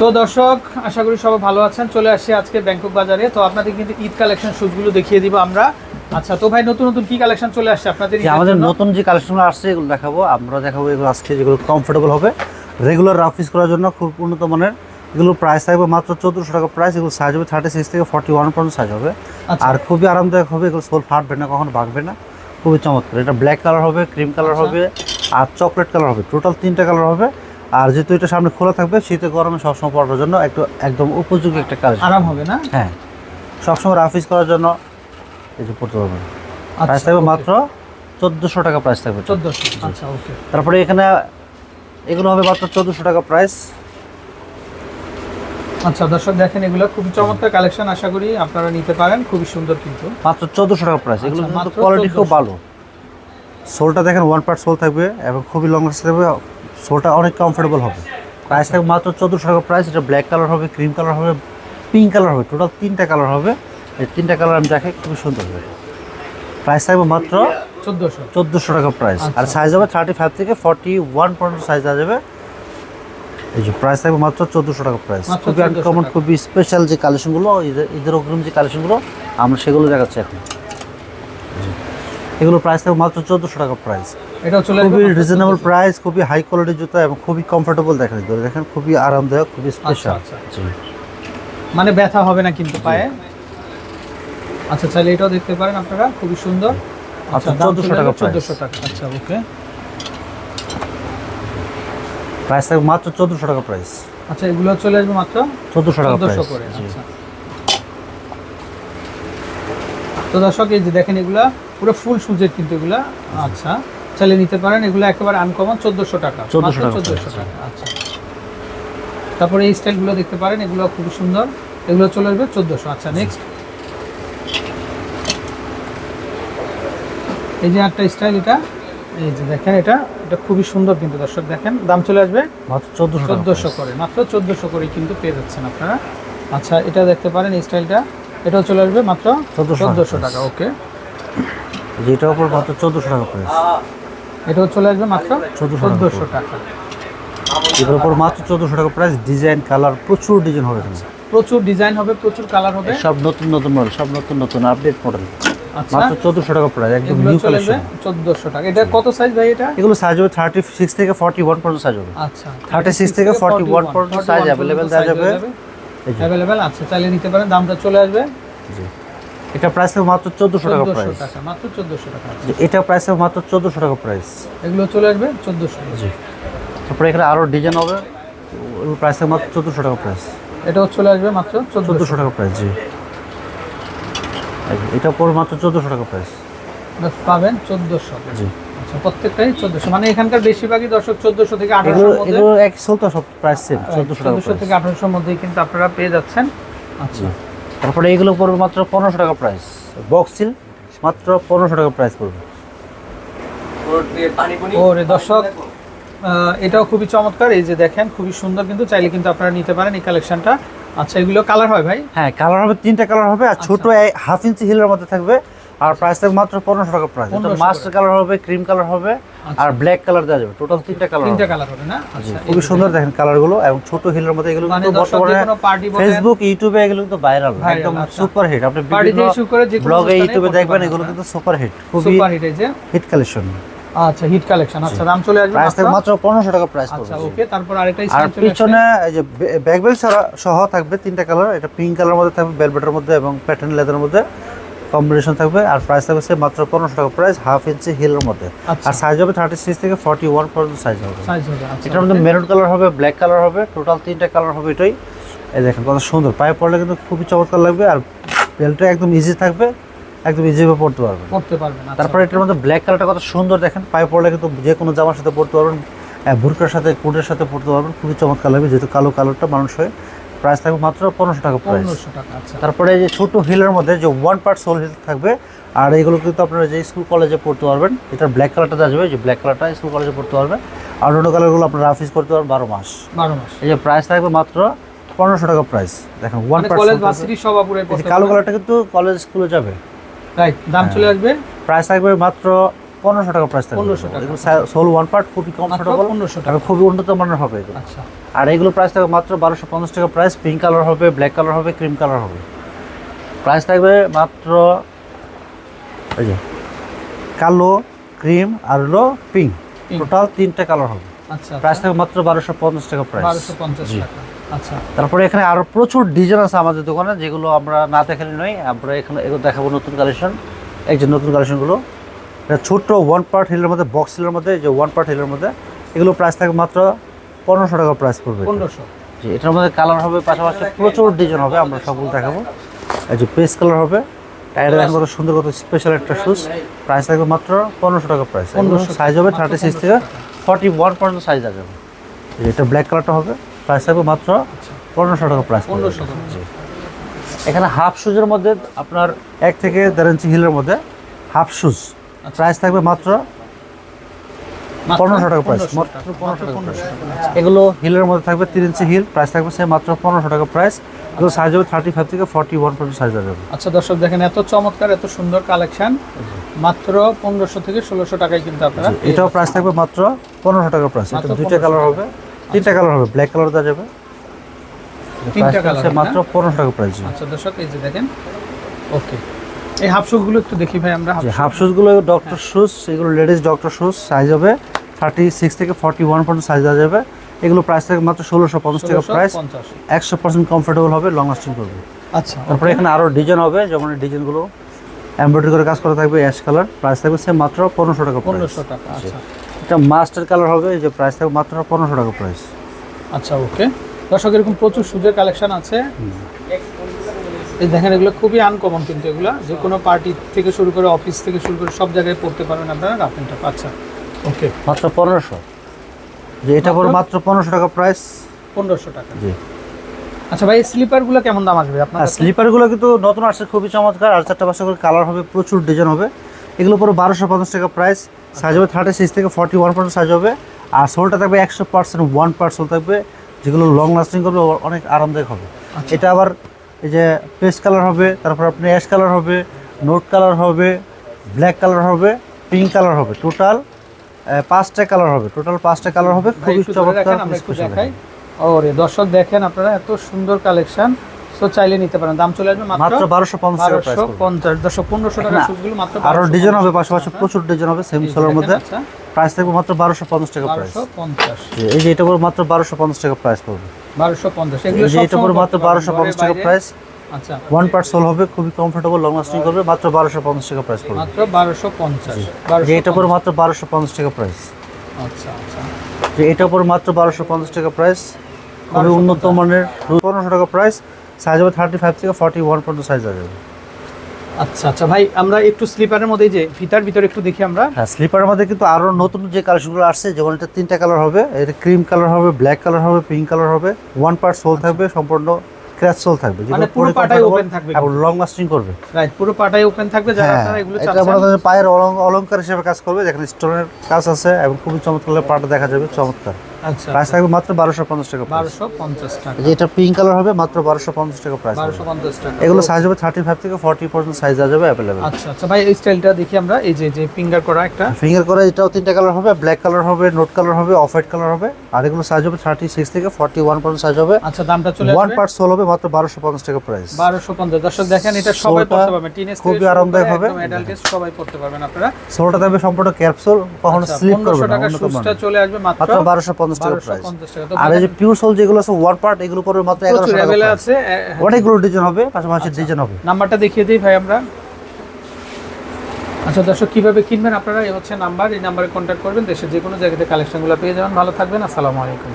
তো দর্শক আশা করি সবাই ভালো আছেন। চলে আসি আজকে ব্যাংকক বাজারে। তো আপনাদের কিন্তু ঈদ কালেকশন শুটগুলো দেখিয়ে দিব আমরা। আচ্ছা তো ভাই নতুন নতুন কি কালেকশন চলে আসছে আপনাদের আমাদের নতুন যে কালেকশনগুলো আসছে এগুলো দেখাবো। আমরা দেখাবো এগুলো আজকে যেগুলো কমফোর্টেবল হবে। রেগুলার ইউজ করার জন্য খুব উন্নত মানের এগুলো প্রাইস থাকবে মাত্র চোদ্দোশো টাকা প্রাইস এগুলো সাইজ হবে থার্টি সিক্স থেকে ফর্টি ওয়ান পর্যন্ত সাইজ হবে। আচ্ছা। আর খুবই আরামদায়ক হবে এগুলো সোল ফাটবে না কখনো ভাগবে না। খুবই চমৎকার। এটা ব্ল্যাক কালার হবে ক্রিম কালার আচ্ছা। হবে আর চকলেট কালার হবে। টোটাল তিনটা কালার হবে। আর যেহেতু এটা সামনে খোলা থাকবে শীতে গরমে সবসময় পড়ার জন্য একটু একদম উপযোগী একটা কাজ আরাম হবে না? হ্যাঁ। সবসময় রাফ ইউজ করার জন্য এই যে পড়তে পারবেন। প্রাইস আচ্ছা থাকবে মাত্র চোদ্দোশো টাকা প্রাইস থাকবে চোদ্দশো আচ্ছা ওকে তারপরে এখানে এগুলো হবে মাত্র চোদ্দোশো টাকা প্রাইস আচ্ছা দর্শক দেখেন এগুলো খুবই চমৎকার কালেকশন আশা করি আপনারা নিতে পারেন। খুবই সুন্দর কিন্তু। মাত্র চোদ্দোশো টাকা প্রাইস এগুলো আচ্ছা, কিন্তু মাত্র কোয়ালিটি খুব ভালো। সোলটা দেখেন ওয়ান পার্ট সোল থাকবে এবং খুবই লং লাস্ট থাকবে। সোলটা অনেক কমফোর্টেবল হবে। প্রাইস থাকবে মাত্র চোদ্দোশো টাকা প্রাইস এটা ব্ল্যাক কালার হবে ক্রিম কালার হবে পিঙ্ক কালার হবে টোটাল তিনটা কালার হবে। এই তিনটা কালার আমি দেখে খুবই সুন্দর হবে। প্রাইস থাকবে মাত্র চোদ্দশো। চোদ্দোশো টাকা প্রাইস আর আচ্ছা। সাইজ হবে থার্টি ফাইভ থেকে ফর্টি ওয়ান পর্যন্ত সাইজ দেওয়া যাবে। এই যে প্রাইস থাকবে মাত্র চোদ্দোশো টাকা প্রাইস খুবই আনকমন খুবই স্পেশাল যে কালেকশনগুলো ঈদের অগ্রিম যে কালেকশনগুলো আমরা সেগুলো দেখাচ্ছি এখন। এগুলো প্রাইস থাকবে মাত্র চোদ্দোশো টাকা প্রাইস এটাও চলে খুবই রিজনেবল প্রাইস খুবই হাই কোয়ালিটির জুতো এবং খুবই কমফোর্টেবল দেখেন ধরে দেখেন খুবই আরামদায়ক খুবই স্পেশাল আচ্ছা। জি মানে ব্যথা হবে না কিন্তু পায়ে? আচ্ছা চাইলে এটাও দেখতে পারেন আপনারা খুবই সুন্দর। আচ্ছা আচ্ছা, 1400 টাকা। চোদ্দশো টাকা। আচ্ছা ওকে প্রাইস থাকবে মাত্র চোদ্দোশো টাকা প্রাইস আচ্ছা এগুলো চলে আসবে মাত্র চোদ্দোশো টাকা চোদ্দশো করে আচ্ছা। তো দর্শক এই যে দেখেন এগুলা পুরো ফুল সুজের কিন্তু এগুলা আচ্ছা। চাইলে নিতে পারেন এগুলো একেবারে আনকমন চোদ্দশো টাকা। 1400 টাকা চোদ্দশো টাকা আচ্ছা। তারপরে এই স্টাইলগুলো দেখতে পারেন এগুলো খুবই সুন্দর। এগুলো চলে আসবে চোদ্দশো আচ্ছা নেক্সট এই যে একটা স্টাইল এটা এই যে দেখেন এটা এটা খুবই সুন্দর কিন্তু দর্শক দেখেন দাম চলে আসবে মাত্র চোদ্দোশো চোদ্দোশো। করে মাত্র চোদ্দোশো করে কিন্তু পেয়ে যাচ্ছেন আপনারা। আচ্ছা এটা দেখতে পারেন এই স্টাইলটা এটাও চলে আসবে মাত্র 1400 চোদ্দোশো টাকা ওকে। যেটার উপর মাত্র চোদ্দোশো টাকা প্রাইস এটাও চলে আসবে মাত্র 1400 টাকা চোদ্দোশো টাকা। এটার উপর মাত্র চোদ্দোশো টাকা প্রাইস ডিজাইন কালার প্রচুর ডিজাইন হবে এখানে। প্রচুর ডিজাইন হবে প্রচুর কালার হবে। সব নতুন নতুন মডেল সব নতুন নতুন আপডেট মডেল আচ্ছা। মাত্র চোদ্দোশো টাকা প্রাইস একদম নিউ কালেকশন চোদ্দোশো টাকা। এটা কত সাইজ ভাই এটা? এগুলো সাইজ হবে থার্টি সিক্স থেকে ফর্টি ওয়ান পর্যন্ত সাইজ হবে। আচ্ছা। 36 থেকে 41 পর্যন্ত size available দেওয়া যাবে। এই অ্যাভেলেবেল আচ্ছা চাইলে নিতে পারেন দামটা চলে আসবে। জি। এটা প্রাইস হবে মাত্র চোদ্দোশো টাকা চোদ্দোশো প্রাইস টাকা মাত্র চোদ্দোশো টাকা এটা প্রাইস হবে মাত্র চোদ্দোশো টাকা প্রাইস এগুলো চলে আসবে চোদ্দোশো জি। তারপরে এখানে আরও ডিজাইন হবে প্রাইস হবে মাত্র চোদ্দোশো টাকা প্রাইস এটাও চলে আসবে মাত্র চোদ্দোশো চোদ্দোশো টাকা প্রাইস জি। এটা পড়বে মাত্র চোদ্দোশো টাকা প্রাইস পাবেন চোদ্দোশো। জি। আচ্ছা প্রত্যেকটাই চোদ্দশো। মানে এখানকার বেশিরভাগই দর্শক চোদ্দশো থেকে এগুলো আঠারোশোর মধ্যে এগুলো এক চলতো সব প্রাইস সেম চোদ্দোশো টাকা চোদ্দশো প্রাইস থেকে আঠারোশোর মধ্যেই কিন্তু আপনারা পেয়ে যাচ্ছেন। আচ্ছা। তারপরে এগুলো পড়বে মাত্র পনেরোশো টাকা প্রাইস বক্সিল মাত্র পনেরোশো টাকা প্রাইস পড়বে। ওরে দর্শক এটাও খুবই চমৎকার। এই যে দেখেন খুবই সুন্দর কিন্তু চাইলে কিন্তু আপনারা নিতে পারেন এই কালেকশনটা আচ্ছা এগুলো কালার হয় ভাই? হ্যাঁ কালার হবে তিনটা কালার হবে আর ছোট হাফ ইঞ্চি হিলের মধ্যে থাকবে। আর প্রাইস থাকবে মাত্র পনেরোশো টাকা প্রাইস এটা মাস্টার কালার হবে ক্রিম কালার হবে আচ্ছা। আর ব্ল্যাক কালার দেওয়া যাবে। টোটাল তিনটা কালার তিনটা কালার হবে না? আচ্ছা খুবই সুন্দর দেখেন। কালারগুলো এবং ছোট হিলের মধ্যে এগুলো মানে কিন্তু বর্তমানে ফেসবুক ইউটিউবে এগুলো কিন্তু ভাইরাল একদম। সুপার হিট আপনি ব্লগে ইউটিউবে দেখবেন এগুলো কিন্তু সুপার হিট খুবই হিট কালেকশন আচ্ছা হিট কালেকশন আচ্ছা দাম চলে আসবে প্রাইস মাত্র? মাত্র পনেরোশো টাকা প্রাইস আচ্ছা ওকে তারপর আরেকটা আর পিছনে এই যে ব্যাক ব্যাগ সহ থাকবে তিনটা কালার এটা পিঙ্ক কালার মধ্যে থাকবে বেলভেটের মধ্যে এবং প্যাটার্ন লেদারের মধ্যে। কম্বিনেশন থাকবে আর প্রাইস থাকবে মাত্র পনেরোশো টাকা প্রাইস হাফ ইঞ্চি হিলের মধ্যে। আচ্ছা। আর সাইজ হবে থার্টি সিক্স থেকে ফর্টি ওয়ান পর্যন্ত সাইজ হবে। আচ্ছা। এটার মধ্যে মেরুন কালার হবে ব্ল্যাক কালার হবে টোটাল তিনটা কালার হবে এটাই। এই দেখেন কত সুন্দর। পায়ে পড়লে কিন্তু খুবই চমৎকার লাগবে আর বেলটা একদম ইজি থাকবে একদম ইজিভাবে পড়তে পারবেন। করতে পারবেন আচ্ছা। তারপরে এটার মধ্যে ব্ল্যাক কালারটা কত সুন্দর দেখেন পায়ে পড়লে কিন্তু যে কোনো জামার সাথে পড়তে পারবেন আহ, বুরকার সাথে কোটের সাথে পড়তে পারবেন খুবই চমৎকার লাগবে যেহেতু কালো কালারটা মানুষ হয়। প্রাইস থাকবে মাত্র পনেরোশো টাকা প্রাইস আচ্ছা। তারপরে এই যে ছোট হিলের মধ্যে যে ওয়ান পার্ট সোল হিল থাকবে আর এইগুলো কিন্তু আপনারা যে স্কুল কলেজে পড়তে পারবেন এটার ব্ল্যাক কালারটা আসবে যে ব্ল্যাক কালারটা স্কুল কলেজে পড়তে পারবেন। আর অন্য কালারগুলো আপনারা রাফিস করতে পারবেন বারো মাস। বারো মাস। এই যে প্রাইস থাকবে মাত্র পনেরোশো টাকা প্রাইস দেখেন ওয়ান মানে পার্ট কালো কালারটা কিন্তু কলেজ স্কুলে যাবে। রাইট দাম চলে আসবে? প্রাইস থাকবে মাত্র পনেরোশো টাকা প্রাইস থাকবে। 1500 টাকা। সোল ওয়ান পার্ট খুবই কমফোর্টেবল 1500 টাকা। খুবই উন্নত মানের হবে এগুলো। আচ্ছা। আর এগুলো প্রাইস থাকবে মাত্র বারোশো পঞ্চাশ টাকা প্রাইস পিঙ্ক কালার হবে ব্ল্যাক কালার হবে ক্রিম কালার হবে। প্রাইস থাকবে মাত্র এই যে কালো ক্রিম আর হলো পিঙ্ক টোটাল তিনটা কালার হবে। আচ্ছা প্রাইস থাকবে মাত্র বারোশো পঞ্চাশ টাকা প্রাইস বারোশো পঞ্চাশ টাকা। আচ্ছা। তারপরে এখানে আরও প্রচুর ডিজাইন আছে আমাদের দোকানে যেগুলো আমরা না দেখালে নয়। আমরা এখানে এগুলো দেখাবো নতুন কালেকশন এই যে নতুন কালেকশনগুলো ছোট্ট ওয়ান পার্ট হিলের মধ্যে বক্স হিলের মধ্যে যে ওয়ান পার্ট হিলের মধ্যে এগুলো প্রাইস থাকবে মাত্র পনেরোশো টাকা প্রাইস পড়বে পনেরোশো। জি এটার মধ্যে কালার হবে পাশাপাশি প্রচুর ডিজাইন হবে আমরা সবগুলো দেখাবো। এই যে পেস কালার হবে টায়ারে দেখেন কত সুন্দর কত স্পেশাল একটা শুজ প্রাইস থাকবে মাত্র পনেরোশো টাকা প্রাইস 1500 সাইজ হবে থার্টি সিক্স থেকে ফর্টি ওয়ান পর্যন্ত সাইজ আছে। এটা ব্ল্যাক কালারটা হবে প্রাইস থাকবে মাত্র পনেরোশো টাকা প্রাইস পনেরোশো জি। এখানে হাফ শুজের মধ্যে আপনার এক থেকে দেড় ইঞ্চি হিলের মধ্যে হাফ শুজ প্রাইস থাকবে মাত্র পনেরোশো টাকা প্রাইস 1500 মাত্র টাকা, 1500 মাত্র টাকা 1500 টাকা। এগুলো হিলের মধ্যে থাকবে তিন ইঞ্চি হিল প্রাইস থাকবে সে মাত্র পনেরোশো টাকা প্রাইস এগুলো সাইজ হবে থার্টি ফাইভ থেকে ফর্টি ওয়ান পর্যন্ত সাইজ যাবে আচ্ছা দর্শক দেখেন এত চমৎকার এত সুন্দর কালেকশন মাত্র পনেরোশো থেকে ষোলোশো টাকায় কিন্তু আপনারা এটাও প্রাইস থাকবে মাত্র পনেরোশো টাকা প্রাইস এটা দুইটা কালার হবে। তিনটা কালার হবে ব্ল্যাক কালার দেওয়া যাবে। তিনটা হবে, মাত্র পনেরোশো টাকা প্রাইস আচ্ছা দর্শক এই যে দেখেন ওকে এই হাফ শুগুলো একটু দেখি ভাই আমরা হাফ শুজগুলো ডক্টর শুজ এগুলো লেডিস ডক্টর শুজ সাইজ হবে থার্টি সিক্স থেকে ফর্টি ওয়ান পর্যন্ত সাইজ দেওয়া যাবে। এগুলো প্রাইস থাকে মাত্র ষোলোশো পঞ্চাশ টাকা প্রাইস একশো পার্সেন্ট কমফোর্টেবল হবে লং লাস্টিং করবে। আচ্ছা তারপরে এখানে আরও ডিজাইন হবে যেমন ডিজাইনগুলো এমব্রয়ডারি করে কাজ করা থাকবে অ্যাশ কালার প্রাইস থাকবে সে মাত্র পনেরোশো টাকা পনেরোশো টাকা আচ্ছা। এটা মাস্টার কালার হবে এই যে প্রাইস থাকবে মাত্র পনেরোশো টাকা প্রাইস আচ্ছা ওকে দর্শক এরকম প্রচুর সুদের কালেকশন আছে। এই দেখেন এগুলো খুবই আনকমন কিন্তু এগুলো। যে কোনো পার্টি থেকে শুরু করে অফিস থেকে শুরু করে সব জায়গায় পড়তে পারবেন আপনারা রাফেনটা আচ্ছা ওকে মাত্র পনেরোশো? যে এটা পরে মাত্র পনেরোশো টাকা প্রাইস পনেরোশো টাকা। জি। আচ্ছা ভাই স্লিপারগুলো কেমন দাম আসবে আপনার স্লিপারগুলো কিন্তু নতুন আসছে খুবই চমৎকার। আর চারটা পাঁচটা করে কালার হবে প্রচুর ডিজাইন হবে। এগুলো পরে বারোশো পঞ্চাশ টাকা প্রাইস সাইজ হবে থার্টি সিক্স থেকে ফর্টি ওয়ান পার্সেন্ট সাইজ হবে। আর সোলটা থাকবে একশো পার্সেন্ট ওয়ান সোল থাকবে। যেগুলো লং লাস্টিং করবে অনেক আরামদায়ক হবে। আচ্ছা। এটা আবার এই যে পেস্ট কালার হবে তারপর আপনি অ্যাশ কালার হবে নোট কালার হবে ব্ল্যাক কালার হবে পিঙ্ক কালার হবে। টোটাল পাঁচটা কালার হবে। টোটাল পাঁচটা কালার হবে। খুবই চমৎকার দেখাই। ওরে দর্শক দেখেন আপনারা এত সুন্দর কালেকশন সো চাইলে নিতে পারেন। দাম চলে আসবে মাত্র মাত্র বারোশো পঞ্চাশ টাকা প্রাইস বারোশো পঞ্চাশ দর্শক পনেরোশো টাকা না, শুজগুলো মাত্র আরও ডিজাইন হবে পাশাপাশি প্রচুর ডিজাইন হবে সেম সোলের মধ্যে। আচ্ছা। প্রাইস থাকবে মাত্র বারোশো পঞ্চাশ টাকা প্রাইস এই যে এটা পরে মাত্র বারোশো পঞ্চাশ টাকা প্রাইস পড়বে। বারোশো পঞ্চাশ। এটা পরে মাত্র বারোশো পঞ্চাশ টাকা প্রাইস আচ্ছা। ওয়ান পার্ট সোল হবে খুবই কমফোর্টেবল লং লাস্টিং করবে মাত্র বারোশো পঞ্চাশ টাকা প্রাইস পড়বে। মাত্র বারোশো পঞ্চাশ। এটা পরে মাত্র বারোশো পঞ্চাশ টাকা প্রাইস আচ্ছা আচ্ছা। এটা পরে মাত্র বারোশো পঞ্চাশ টাকা প্রাইস খুবই উন্নত মানের পনেরোশো টাকা প্রাইস সাইজ হবে থার্টি ফাইভ থেকে ফর্টি ওয়ান পর্যন্ত সাইজ আছে। আচ্ছা আচ্ছা। ভাই আমরা একটু স্লিপারের মধ্যে যে ফিতার ভিতরে একটু দেখি আমরা। হ্যাঁ স্লিপারের মধ্যে কিন্তু আরও নতুন যে কালেকশনগুলো আসছে যেমন এটা তিনটা কালার হবে এটা ক্রিম কালার হবে ব্ল্যাক কালার হবে পিঙ্ক কালার হবে ওয়ান পার্ট সোল থাকবে সম্পূর্ণ ক্র্যাচ সোল থাকবে মানে পুরো পাটাই open থাকবে। এবং লং লাস্টিং করবে। রাইট পুরো পাটাই ওপেন থাকবে যারা হ্যাঁ আপনারা এগুলো এটা আমাদের পায়ের অলং- অলংকার হিসেবে কাজ করবে যেখানে স্টোনের কাজ আছে এবং খুবই চমৎকার পাটা দেখা যাবে চমৎকার। আচ্ছা প্রাইস থাকবে মাত্র বারোশো পঞ্চাশ টাকা বারোশো পঞ্চাশ টাকা। যে এটা পিঙ্ক কালার হবে মাত্র বারোশো পঞ্চাশ টাকা প্রাইস বারোশো পঞ্চাশ টাকা। এগুলো সাইজ হবে থার্টি ফাইভ থেকে ফর্টি পর্যন্ত সাইজ দেওয়া যাবে অ্যাভেলেবেল আচ্ছা আচ্ছা। ভাই এই স্টাইলটা দেখি আমরা। এই যে যে ফিঙ্গার করা একটা। ফিঙ্গার করে এটাও তিনটা কালার হবে ব্ল্যাক কালার হবে নোট কালার হবে অফ হোয়াইট কালার হবে। আর এগুলো সাইজ হবে থার্টি সিক্স থেকে ফর্টি ওয়ান পর্যন্ত সাইজ হবে। আচ্ছা দামটা চলে ওয়ান পার্ট সোল হবে মাত্র বারোশো পঞ্চাশ টাকা প্রাইস বারোশো পঞ্চাশ। দর্শক দেখেন এটা সবাই পড়তে পারবেন টিনেজ খুবই আরামদায়ক হবে। সবাই পড়তে পারবেন আপনারা। সোলটা থাকবে সম্পূর্ণ ক্যাপসুল কখনো আচ্ছা, স্লিপ করবে না টাকা। চলে আসবে মাত্র বারোশো পঞ্চাশ টাকা প্রাইস 1250 টাকা। তো আর এই যে পিওর সোল যেগুলো আছে ওয়ার পার্ট এগুলো পড়বে মাত্র এগারোশো টাকা আছে হ্যাঁ। অনেকগুলো ডিজাইন হবে পাশাপাশি ডিজাইন হবে। নাম্বারটা দেখিয়ে দিই ভাই আমরা। আচ্ছা দর্শক কীভাবে কিনবেন আপনারা? এই হচ্ছে নাম্বার এই নাম্বারে কন্ট্যাক্ট করবেন। দেশের যে কোনো জায়গাতে কালেকশনগুলো পেয়ে যাবেন। ভালো থাকবেন। আসসালামু আলাইকুম।